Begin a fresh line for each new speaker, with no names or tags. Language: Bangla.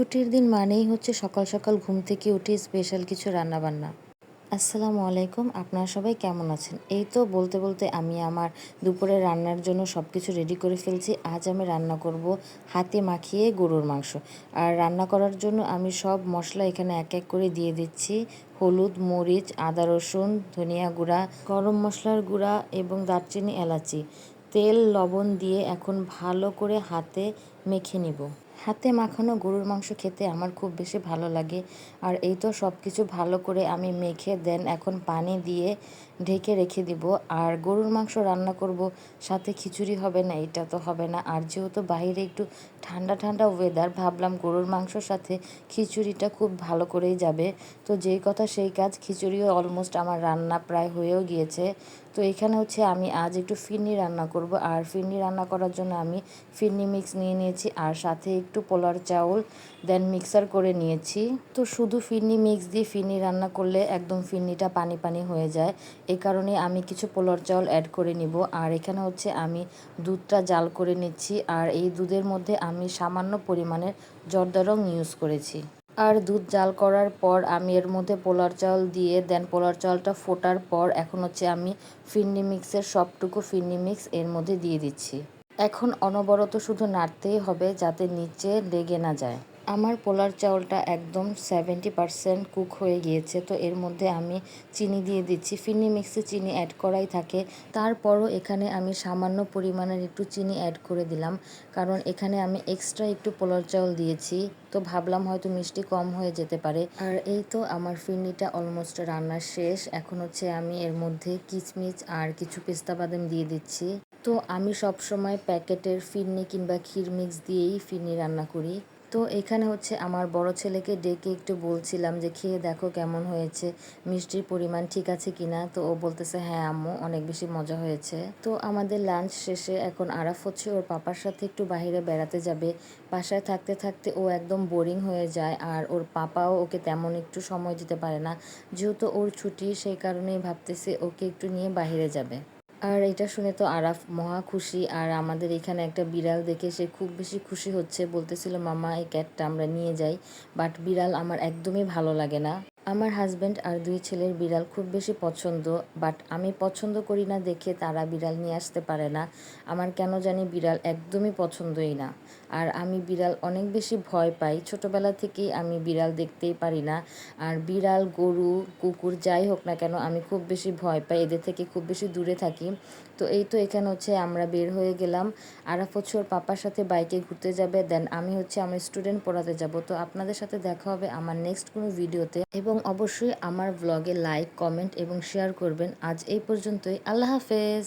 ছুটির দিন মানেই হচ্ছে সকাল সকাল ঘুম থেকে উঠে স্পেশাল কিছু রান্না বান্না আসসালামু আলাইকুম, আপনারা সবাই কেমন আছেন? এই তো বলতে বলতে আমি আমার দুপুরে রান্নার জন্য সব কিছু রেডি করে ফেলছি। আজ আমি রান্না করব হাতে মাখিয়ে গরুর মাংস। আর রান্না করার জন্য আমি সব মশলা এখানে এক এক করে দিয়ে দিচ্ছি। হলুদ, মরিচ, আদা, রসুন, ধনিয়া গুঁড়া, গরম মশলার গুঁড়া এবং দারচিনি, এলাচি। তেল, লবণ দিয়ে এখন ভালো করে হাতে মেখে নিব। হাতে মাখানো গরুর মাংস খেতে আমার খুব বেশি ভালো লাগে। আর এই তো সব কিছু ভালো করে আমি মেখে, দেন এখন পানি দিয়ে ঢেকে রেখে দিব। আর গরুর মাংস রান্না করব, সাথে খিচুড়ি হবে না, এটা তো হবে না। আর যেহেতু বাইরে একটু ঠান্ডা ঠান্ডা ওয়েদার ভাবলাম গরুর মাংসর সাথে খিচুড়িটা খুব ভালো করেই যাবে। তো যেই কথা সেই কাজ, খিচুড়িও অলমোস্ট আমার রান্না প্রায় হয়েও গিয়েছে। তো এখানে হচ্ছে আমি আজ একটু ফিরনি রান্না করব। আর ফিরনি রান্না করার জন্য আমি ফিরনি মিক্স নিয়ে নিয়েছি আর সাথে একটু পোলার চাউল দেন মিক্সার করে নিয়েছি। তো শুধু ফিরনি মিক্স দিয়ে ফিরনি রান্না করলে একদম ফিরনিটা পানি পানি হয়ে যায়। এই কারণে আমি কিছু পোলার চাউল অ্যাড করে নিব। আর এখানে হচ্ছে আমি দুধটা জাল করে নিচ্ছি। আর এই দুধের মধ্যে আমি সামান্য পরিমাণের জর্দা রং ইউজ করেছি। আর দুধ জাল করার পর আমি এর মধ্যে পোলার চাল দিয়ে দেন। পোলার চালটা ফোটার পর এখন হচ্ছে আমি ফিন্নি মিক্সের সবটুকু ফিন্নি মিক্স এর মধ্যে দিয়ে দিচ্ছি। এখন অনবরত শুধু নাড়তেই হবে যাতে নিচে লেগে না যায়। আমার পোলার চাউলটা একদম সেভেন্টি পারসেন্ট কুক হয়ে গিয়েছে, তো এর মধ্যে আমি চিনি দিয়ে দিচ্ছি। ফিরনি মিক্সে চিনি অ্যাড করাই থাকে। তারপরও এখানে আমি সামান্য পরিমাণের একটু চিনি অ্যাড করে দিলাম, কারণ এখানে আমি এক্সট্রা একটু পোলার চাউল দিয়েছি, তো ভাবলাম হয়তো মিষ্টি কম হয়ে যেতে পারে। আর এই তো আমার ফিরনিটা অলমোস্ট রান্না শেষ। এখন হচ্ছে আমি এর মধ্যে কিচমিচ আর কিছু পেস্তা বাদাম দিয়ে দিচ্ছি। তো আমি সব সময় প্যাকেটের ফিরনি কিংবা ক্ষীর মিক্স দিয়েই ফিরনি রান্না করি। তো এখানে হচ্ছে আমার বড় ছেলেকে ডেকে একটু বলছিলাম যে, খেয়ে দেখো কেমন হয়েছে, মিষ্টির পরিমাণ ঠিক আছে কিনা তো ও বলতেছে হ্যাঁ আম্মু, অনেক বেশি মজা হয়েছে। তো আমাদের লাঞ্চ শেষে এখন আরাফ হচ্ছে ওর পাপার সাথে একটু বাইরে বেড়াতে যাবে। বাসায় থাকতে থাকতে ও একদম বোরিং হয়ে যায় আর ওর পাপাও ওকে তেমন একটু সময় দিতে পারে না। যেহেতু ওর ছুটি, সেই কারণেই ভাবতেছে ওকে একটু নিয়ে বাইরে যাবে। আর এটা শুনে তো আরাফ মহা খুশি। আর আমাদের এখানে একটা বিড়াল দেখে সে খুব বেশি খুশি হচ্ছে। বলতেছিল, মামা, এই ক্যাটটা আমরা নিয়ে যাই। বাট বিড়াল আমার একদমই ভালো লাগে না। আমার হাজব্যান্ড আর দুই ছেলের বিড়াল খুব বেশি পছন্দ বাট আমি পছন্দ করি না দেখে তারা বিড়াল নিয়ে আসতে পারে না। আমার কেন জানি বিড়াল একদমই পছন্দই না। আর আমি বিড়াল অনেক বেশি ভয় পাই। ছোটোবেলা থেকেই আমি বিড়াল দেখতেই পারি না। আর বিড়াল, গরু, কুকুর যাই হোক না কেন, আমি খুব বেশি ভয় পাই। এদের থেকে খুব বেশি দূরে থাকি। তো এই তো এখানে হচ্ছে আমরা বের হয়ে গেলাম। হচ্ছে ওর পাপার সাথে বাইকে ঘুরতে যাবে দেন আমি হচ্ছে আমার স্টুডেন্ট পড়াতে যাব। তো আপনাদের সাথে দেখা হবে আমার নেক্সট কোনো ভিডিওতে এবং অবশ্যই আমার ব্লগে লাইক কমেন্ট এবং শেয়ার করবেন। আজ এই পর্যন্তই। আল্লাহ হাফেজ!